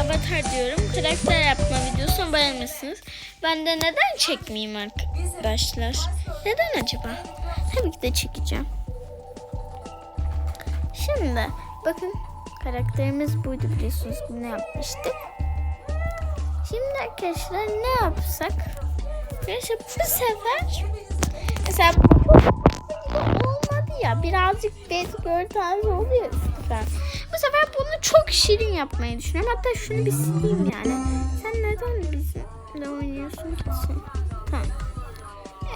avatar diyorum. Karakter yapma videosunu beğenmişsiniz. Ben de neden çekmeyeyim arkadaşlar? Neden acaba? Tabii ki de çekeceğim. Şimdi bakın karakterimiz buydu biliyorsunuz bunu yapmıştık. Şimdi arkadaşlar ne yapsak? Arkadaşlar bu sefer mesela bu olmadı ya birazcık bad girl tarzı oluyor üstten. Sefer bunu çok şirin yapmayı düşünüyorum. Hatta şunu bir sileyim yani. Sen neden bizimle oynuyorsun ki sen? Tamam.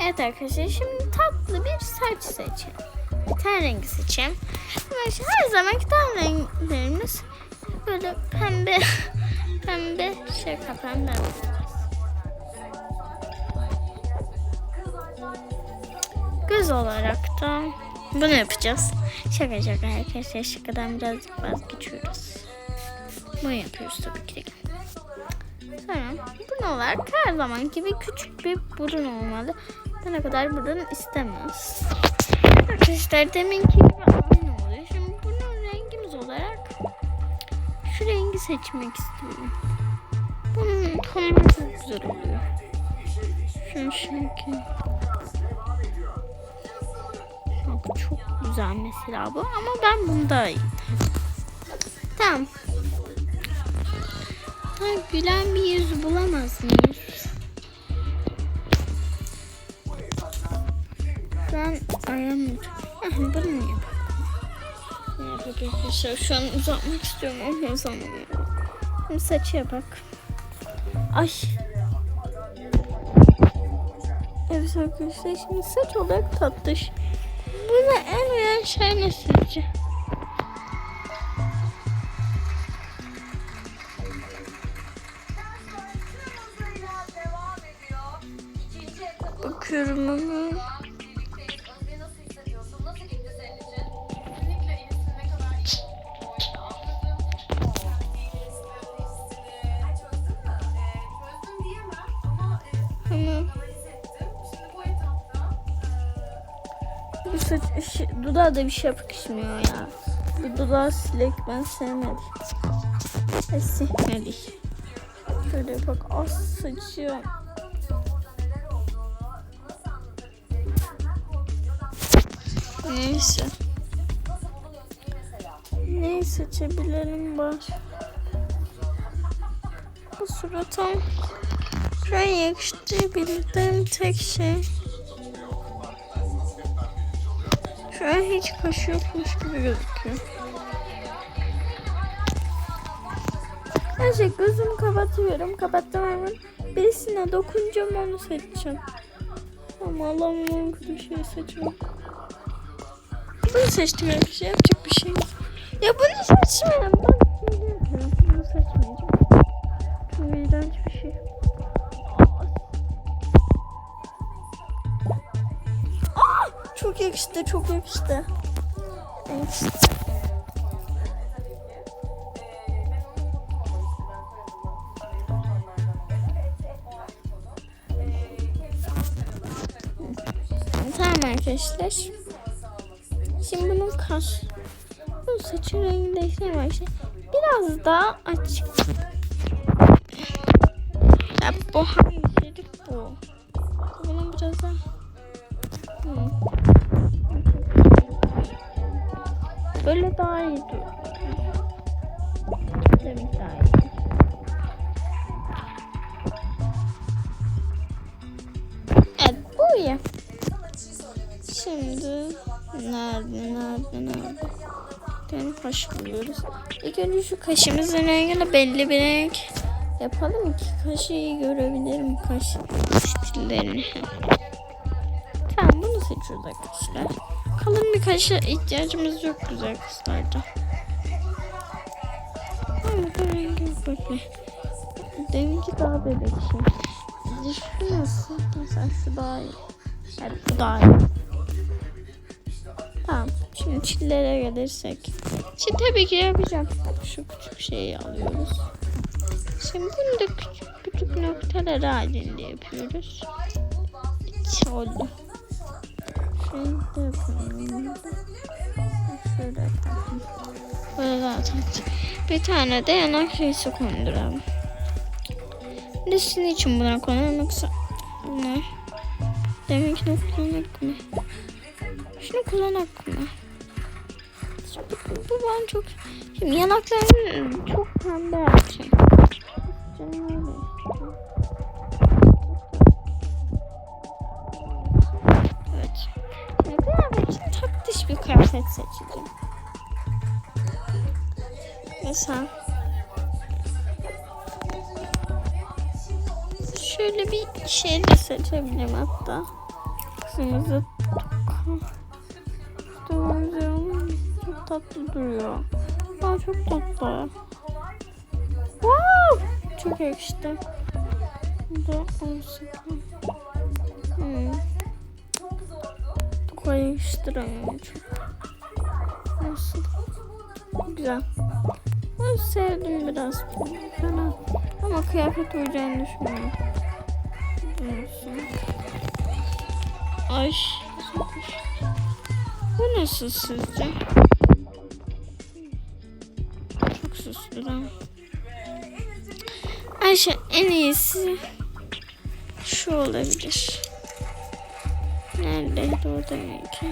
Evet arkadaşlar şimdi tatlı bir saç seçelim. Ten rengi seçeyim. Arkadaşlar her zamanki ten renklerimiz böyle pembe pembe şaka pembe olacağız. Göz olarak da bunu yapacağız. Şaka şaka arkadaşlar şakadan birazcık vazgeçiyoruz. Bunu yapıyoruz tabii ki. Sonra burun olarak her zaman gibi küçük bir burun olmalı. Ne kadar burun istemez. Arkadaşlar deminki gibi aynı oluyor. Şimdi bunun rengimiz olarak şu rengi seçmek istiyorum. Bunun tonları çok güzel oluyor. Şunu şununki. Çok güzel mesela bu ama ben iyi. Tamam. Ha, gülen bir yüz bulamaz mıyız? Ben aramadım. Ah, bunu yapalım? Arkadaşlar? Şu an uzatmak istiyorum ama uzamıyorum. Şimdi saçıya bak. Ay. Evet arkadaşlar şimdi saç olarak tatlış. Buna en uyan şey ne sizce? Bakıyorum. Ama saç işi, dudağa da bir şey yakışmıyor ya. Bu dudağı silek ben sevmedim. E, silmedik. Şöyle bak az saçıyor. Neyse. Ne seçebilirim var? Bu şu an yakıştırabildiğim tek şey. Şu an hiç kaşı yokmuş gibi gözüküyor. Neyse gözümü kapatıyorum. Kapattım hemen. Birisine dokunacağım onu seçeceğim. Ama Allah'ım en kötü şeyi seçmem. Bunu seçtim arkadaşlar. Yapacak bir şey. Ya bunu seçmedim. Ben Yakıştı, çok yakıştı. Evet. Tamam arkadaşlar. Şimdi bunun kaş. Bu saçın rengi değişmeye başladı. Biraz daha açık. Ya bu hangisiydi daha iyi. Demek daha iyi. Evet bu iyi. Şimdi nerede nerede nerede? Yani kaş buluyoruz. İlk önce şu kaşımızın rengini belli bir renk yapalım ki kaşı iyi görebilirim kaş stillerini. Tamam bunu seçiyoruz arkadaşlar. Kalın bir kaşa ihtiyacımız yok güzel kızlarda. Deminki daha bebekşi. Şu nasıl? Mesela şu daha iyi. Evet bu daha iyi. Tamam. Şimdi çillere gelirsek. Şimdi tabii ki yapacağım. Şu küçük şeyi alıyoruz. Şimdi bunu da küçük küçük noktalar halinde yapıyoruz. İç oldu. Böyle zaten. Bir tane de yanak şeysi konduralım. De sizin için buna koyalım yoksa bunlar. Demek ki kullanak mı? Şunu kullanak mı? Bu, bu bana çok... Şimdi yanaklarını çok pembe yapacağım. Canım öyle kıyafet seçeceğim. Mesela şöyle bir şey de seçebilirim hatta. Kızımızı çok tatlı duruyor. Aa, çok tatlı. Wow! Çok yakıştı. Bu da 18. Çok. Nasıl? Güzel. Ben sevdim biraz. Fena. Ama kıyafet uyacağını düşünmüyorum. Olsun. Ay. Bu nasıl sizce? Çok lan. Ayşe en iyisi şu olabilir. Neredeydi o demek ki?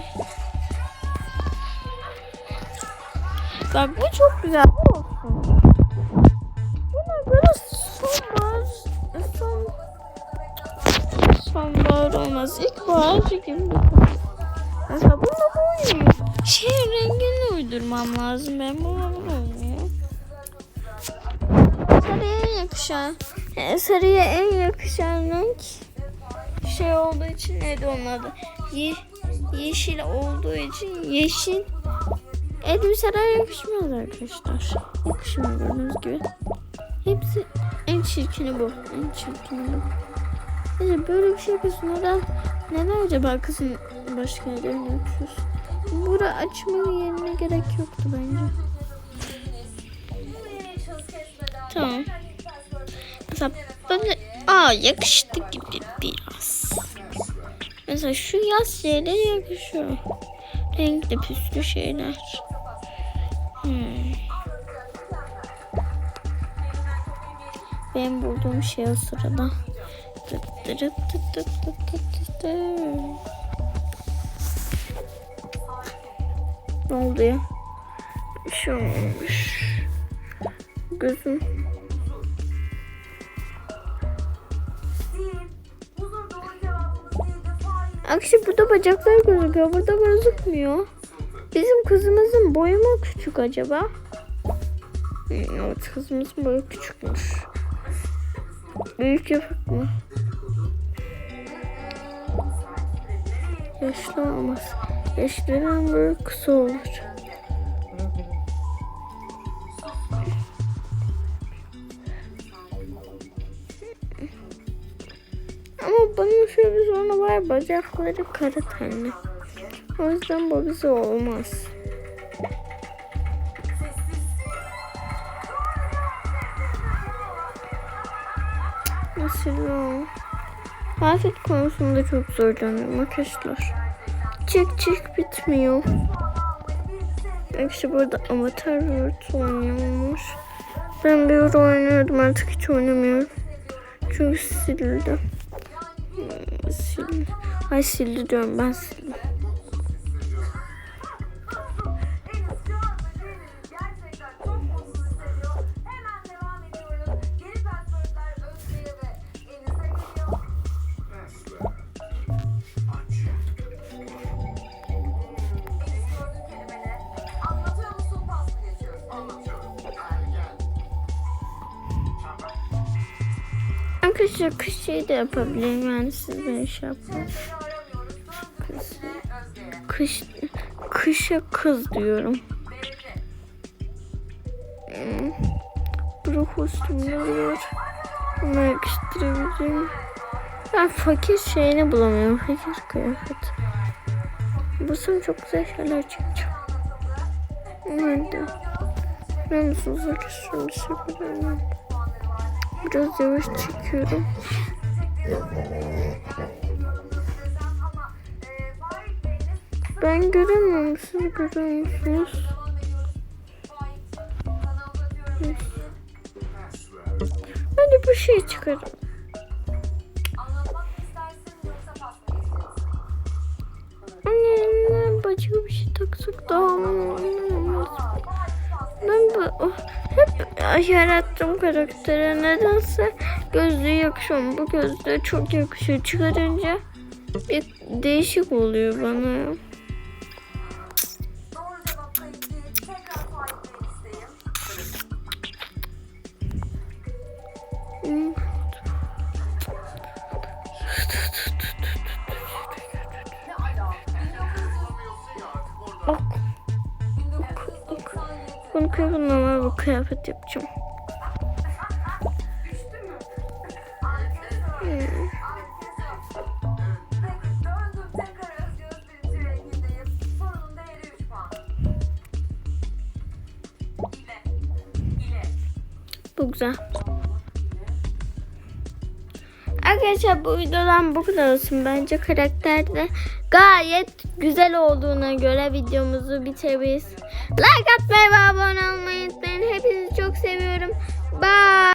Bak bu çok güzel. Bu olsun. Buna göre sonbahar, son, sonbahar olmaz. İlkbahar gibi. Mesela bunu da uymuyor. Şey rengini uydurmam lazım. Ben buna bunu uymuyor. Sarıya en yakışan, sarıya en yakışan renk şey olduğu için neydi onun adı? Ye, yeşil olduğu için yeşil elbiseler yakışmaz arkadaşlar. Yakışmıyor gördüğünüz gibi. Hepsi en çirkini bu. En çirkini bu. Neyse böyle bir şey yapıyorsun. Neden, neden acaba kızın başka yerlerini yapıyorsun? Bura açmanın yerine gerek yoktu bence. Tamam. Mesela böyle aa yakıştı gibi. Mesela şu yaz şeylere yakışıyor. Renkli püslü şeyler. Hmm. Ben bulduğum şey o sırada. Tıt tıt tıt tıt tıt tıt tıt. Ne oldu ya? Bir şey olmuş. Gözüm. Akşi burada bacaklar gözüküyor. Burada gözükmüyor. Bizim kızımızın boyu mu küçük acaba? Evet kızımızın boyu küçükmüş. Büyük yapık mı? Yaşlı olmaz. Yaşlıdan böyle kısa olur. Bacakları kara tenli. O yüzden bu bize olmaz. Mesela Afet konusunda çok zorlanıyorum arkadaşlar. Çık çık bitmiyor. İşte burada Avatar World oynuyormuş. Ben bir ara oynuyordum artık hiç oynamıyorum. Çünkü sildi. Ay sildi ben sildim. Arkadaşlar kış şey de yapabilirim yani siz böyle şey kış, kışa kız diyorum. Hmm. Burada kostümler var. Bunu yakıştırabileceğim. Ben fakir şeyini bulamıyorum. Fakir kıyafet. Bulsam çok güzel şeyler çekeceğim. Ben de. Ben musunuz arkadaşlar? Bir şey. Biraz yavaş çekiyorum. Ben göremiyorum. Siz görüyor musunuz? Hadi bir şey çıkarın. Anlatmak mı istersin yoksa pas mı geçeceksin? Anne başka bir şey taksak daha mı? Ben bu oh, yarattım karaktere. Nedense gözlüğü yakışıyor. Bu gözlüğe çok yakışıyor. Çıkarınca bir değişik oluyor bana. Sorunun değeri 3 puan. İle. İle. Bu güzel. Arkadaşlar bu videodan bu kadar olsun. Bence karakterde gayet güzel olduğuna göre videomuzu bitirebiliriz. Like atmayı ve abone olmayı unutmayın. Hepinizi çok seviyorum. Bye.